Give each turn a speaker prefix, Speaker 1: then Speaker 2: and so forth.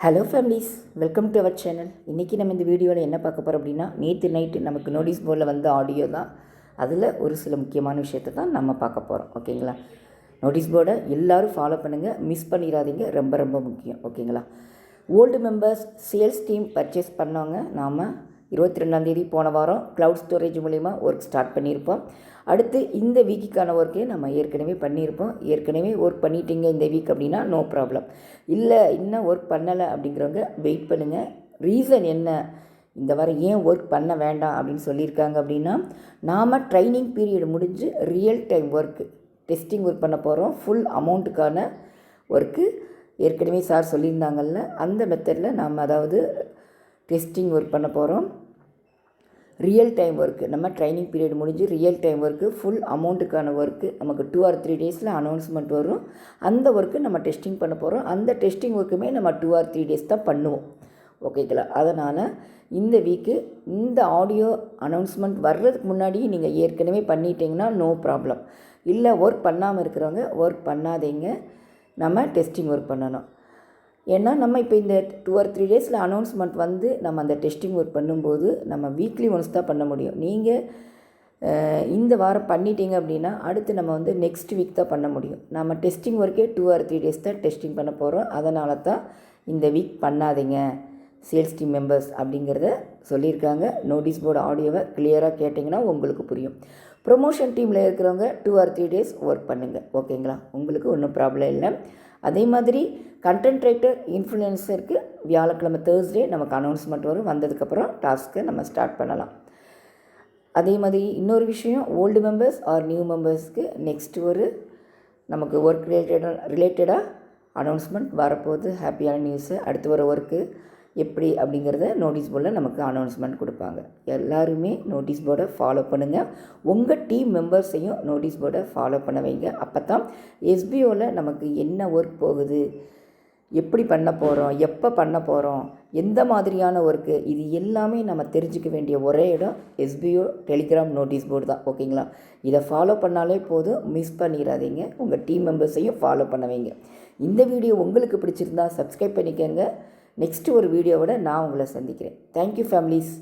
Speaker 1: Hello families welcome to our channel இன்றைக்கி நம்ம இந்த வீடியோவில் என்ன பார்க்க போகிறோம் அப்படின்னா நேற்று நைட்டு நமக்கு நோட்டீஸ் போர்டில் வந்த ஆடியோ தான். அதில் ஒரு சில முக்கியமான விஷயத்தை தான் நம்ம பார்க்க போகிறோம் ஓகேங்களா நோட்டீஸ் போர்டை எல்லோரும் ஃபாலோ பண்ணுங்கள் மிஸ் பண்ணிடாதீங்க. ரொம்ப ரொம்ப முக்கியம். ஓகேங்களா old members sales team purchase பண்ணவங்க நாம் இருபத்தி ரெண்டாந்தேதி போன வாரம் க்ளவுட் ஸ்டோரேஜ் மூலிமா ஒர்க் ஸ்டார்ட் பண்ணியிருப்போம். அடுத்து இந்த வீக்குக்கான ஒர்க்கையும் நம்ம ஏற்கனவே பண்ணியிருப்போம். ஏற்கனவே ஒர்க் பண்ணிட்டீங்க இந்த வீக் அப்படின்னா நோ ப்ராப்ளம் இல்லை இன்னும் ஒர்க் பண்ணலை அப்படிங்கிறவங்க வெயிட் பண்ணுங்கள் ரீசன் என்ன? இந்த வாரம் ஏன் ஒர்க் பண்ண வேண்டாம் அப்படின்னு சொல்லியிருக்காங்க அப்படின்னா நாம் ட்ரைனிங் பீரியட் முடிஞ்சு real time work testing work பண்ண போகிறோம் ஃபுல் அமௌண்ட்டுக்கான ஒர்க்கு ஏற்கனவே சார் சொல்லியிருந்தாங்கல்ல அந்த மெத்தடில் நாம் அதாவது டெஸ்டிங் ஒர்க் பண்ண போகிறோம் ரியல் டைம் ஒர்க்கு நம்ம ட்ரைனிங் பீரியட் முடிஞ்சு ரியல் டைம் ஒர்க்கு ஃபுல் அமௌண்ட்டுக்கான ஒர்க்கு நமக்கு டூ ஆர் த்ரீ டேஸில் அனௌன்ஸ்மெண்ட் வரும். அந்த ஒர்க்கு நம்ம டெஸ்டிங் பண்ண போகிறோம் அந்த டெஸ்டிங் ஒர்க்குமே நம்ம டூ ஆர் த்ரீ டேஸ் தான் பண்ணுவோம். ஓகேங்களா அதனால் இந்த வீக்கு இந்த ஆடியோ அனௌன்ஸ்மெண்ட் வர்றதுக்கு முன்னாடி நீங்கள் ஏற்கனவே பண்ணிட்டீங்கன்னா நோ ப்ராப்ளம் இல்லை ஒர்க் பண்ணாமல் இருக்கிறவங்க ஒர்க் பண்ணாதீங்க. நம்ம டெஸ்டிங் ஒர்க் பண்ணணும். ஏன்னா நம்ம இப்போ இந்த டூ ஆர் த்ரீ டேஸில் அனௌன்ஸ்மெண்ட் வந்து நம்ம அந்த டெஸ்டிங் ஒர்க் பண்ணும்போது நம்ம வீக்லி ஒன்ஸ் தான் பண்ண முடியும். நீங்கள் இந்த வாரம் பண்ணிட்டீங்க அப்படின்னா அடுத்து நம்ம வந்து நெக்ஸ்ட் வீக் தான் பண்ண முடியும். நம்ம டெஸ்டிங் ஒர்க்கே டூ ஆர் த்ரீ டேஸ் தான் டெஸ்டிங் பண்ண போகிறோம் அதனால தான் இந்த வீக் பண்ணாதீங்க. சேல்ஸ் டீம் மெம்பர்ஸ் அப்படிங்கிறத சொல்லியிருக்காங்க. நோட்டீஸ் போர்டு ஆடியோவை கிளியராக கேட்டிங்கன்னா உங்களுக்கு புரியும். ப்ரொமோஷன் டீமில் இருக்கிறவங்க two or three days work பண்ணுங்கள் ஓகேங்களா? உங்களுக்கு ஒன்றும் ப்ராப்ளம் இல்லை. அதே மாதிரி கண்டென்ட் ரைட்டர் இன்ஃப்ளூயன்ஸருக்கு வியாழக்கிழமை தேர்ஸ்டே நமக்கு அனௌன்ஸ்மெண்ட் வரும். வந்ததுக்கப்புறம் டாஸ்க்கை நம்ம ஸ்டார்ட் பண்ணலாம். அதே மாதிரி இன்னொரு விஷயம் ஓல்டு மெம்பர்ஸ் ஆர் நியூ மெம்பர்ஸ்க்கு நெக்ஸ்ட் ஒரு நமக்கு ஒர்க் ரிலேட்டடாக ரிலேட்டடாக அனௌன்ஸ்மெண்ட் வரப்போகுது. ஹாப்பியான நியூஸு அடுத்து வர ஒர்க்கு எப்படி அப்படிங்கிறத நோட்டீஸ் போர்டில் நமக்கு அனௌன்ஸ்மெண்ட் கொடுப்பாங்க. எல்லாருமே நோட்டீஸ் போர்டை ஃபாலோ பண்ணுங்கள் உங்கள் டீம் மெம்பர்ஸையும் நோட்டீஸ் போர்டை ஃபாலோ பண்ண வைங்க. அப்போ தான் எஸ்பிஓவில் நமக்கு என்ன ஒர்க் போகுது? எப்படி பண்ண போகிறோம் எப்போ பண்ண போகிறோம் எந்த மாதிரியான ஒர்க்கு இது எல்லாமே நம்ம தெரிஞ்சுக்க வேண்டிய ஒரே இடம் எஸ்பிஓ டெலிகிராம் நோட்டீஸ் போர்டு தான். ஓகேங்களா இதை ஃபாலோ பண்ணாலே போதும். மிஸ் பண்ணிடாதீங்க. உங்கள் டீம் மெம்பர்ஸையும் ஃபாலோ பண்ண வைங்க. இந்த வீடியோ உங்களுக்கு பிடிச்சிருந்தா சப்ஸ்கிரைப் பண்ணிக்கோங்க. நெக்ஸ்ட்டு ஒரு வீடியோவோட நான் உங்களை சந்திக்கிறேன். Thank you families